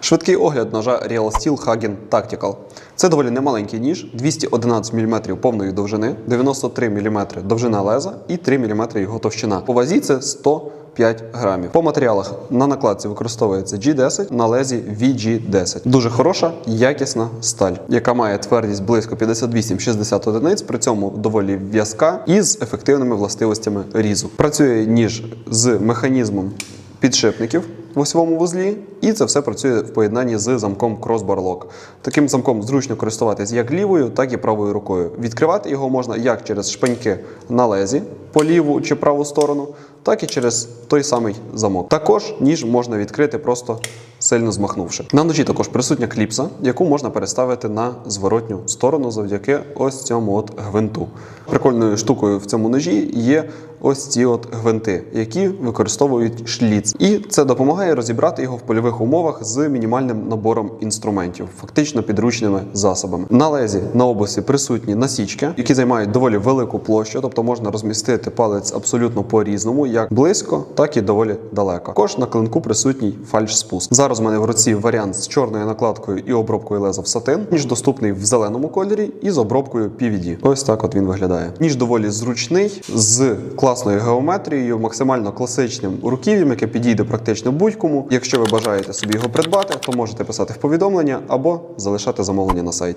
Швидкий огляд ножа Real Steel Hagen Tactical. Це доволі немаленький ніж, 211 мм повної довжини, 93 мм довжина леза і 3 мм його товщина. По вазі це 105 грамів. По матеріалах на накладці використовується G10, на лезі VG10. Дуже хороша, якісна сталь, яка має твердість близько 58-60 одиниць, при цьому доволі в'язка і з ефективними властивостями різу. Працює ніж з механізмом підшипників в осьовому вузлі, і це все працює в поєднанні з замком Crossbar Lock. Таким замком зручно користуватись як лівою, так і правою рукою. Відкривати його можна як через шпаньки на лезі по ліву чи праву сторону, так і через той самий замок. Також ніж можна відкрити просто сильно змахнувши. На ножі також присутня кліпса, яку можна переставити на зворотню сторону завдяки ось цьому от гвинту. Прикольною штукою в цьому ножі є ось ці от гвинти, які використовують шліц. І це допомагає розібрати його в польових умовах з мінімальним набором інструментів, фактично підручними засобами. На лезі на обусі присутні насічки, які займають доволі велику площу, тобто можна розмістити палець абсолютно по-різному, як близько, так і доволі далеко. Також на клинку присутній фальш-спуск. Зараз в мене в руці варіант з чорною накладкою і обробкою леза в сатин, ніж доступний в зеленому кольорі і з обробкою PVD. Ось так от він виглядає. Ніж доволі зручний, з класною геометрією, максимально класичним руків'ям, яке підійде практично будь-кому. Якщо ви бажаєте собі його придбати, то можете писати в повідомлення або залишати замовлення на сайті.